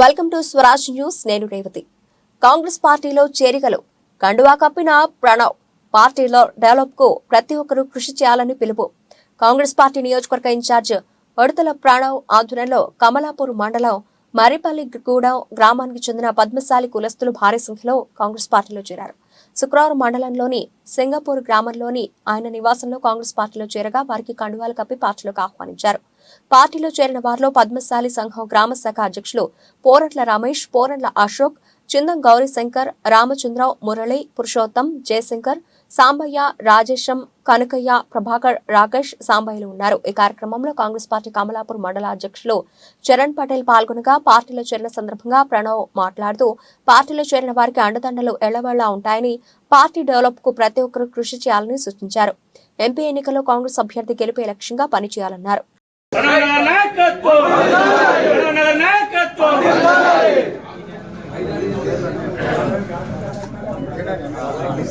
Welcome to Swaraj news నేను రేవతి. కాంగ్రెస్ పార్టీలో చేరికలు కండువా కప్పిన ప్రణవ్ పార్టీలో డెవలప్కు ప్రతి ఒక్కరూ కృషి చేయాలని పిలుపు. కాంగ్రెస్ పార్టీ నియోజకవర్గ ఇన్ఛార్జ్ ఒడతల ప్రణవ్ ఆధ్వర్యంలో కమలాపూర్ మండలం మరిపల్లిగూడెం గ్రామానికి చెందిన పద్మశాలి కులస్తులు భారీ సంఖ్యలో కాంగ్రెస్ పార్టీలో చేరారు. శుక్రవారం మండలంలోని సింగపూర్ గ్రామంలోని ఆయన నివాసంలో కాంగ్రెస్ పార్టీలో చేరగా వారికి కండువాలు కప్పి పార్టీలోకి ఆహ్వానించారు. పార్టీలో చేరిన వారిలో పద్మశాలి సంఘం గ్రామ శాఖ అధ్యక్షులు పోరట్ల రమేష్ పోరట్ల అశోక్ చిందం గౌరీశంకర్ రామచంద్రరావు మురళి పురుషోత్తం జయశంకర్ సాంబయ్య రాజేశం కనకయ్య ప్రభాకర్ రాకేష్ సాంబయ్యలు ఉన్నారు. ఈ కార్యక్రమంలో కాంగ్రెస్ పార్టీ కమలాపూర్ మండల అధ్యక్షులు చరణ్ పటేల్ పాల్గొనగా పార్టీలో చేరిన సందర్భంగా ప్రణవ్ మాట్లాడుతూ పార్టీలో చేరిన వారికి అండదండలు ఎళ్ళవేళ్ళా ఉంటాయని పార్టీ డెవలప్కు ప్రతి ఒక్కరూ కృషి చేయాలని సూచించారు. ఎంపీ ఎన్నికల్లో కాంగ్రెస్ అభ్యర్థి గెలిపే లక్ష్యంగా పనిచేయాలన్నారు.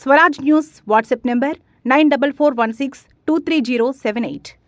Swaraj News WhatsApp number 9441623078.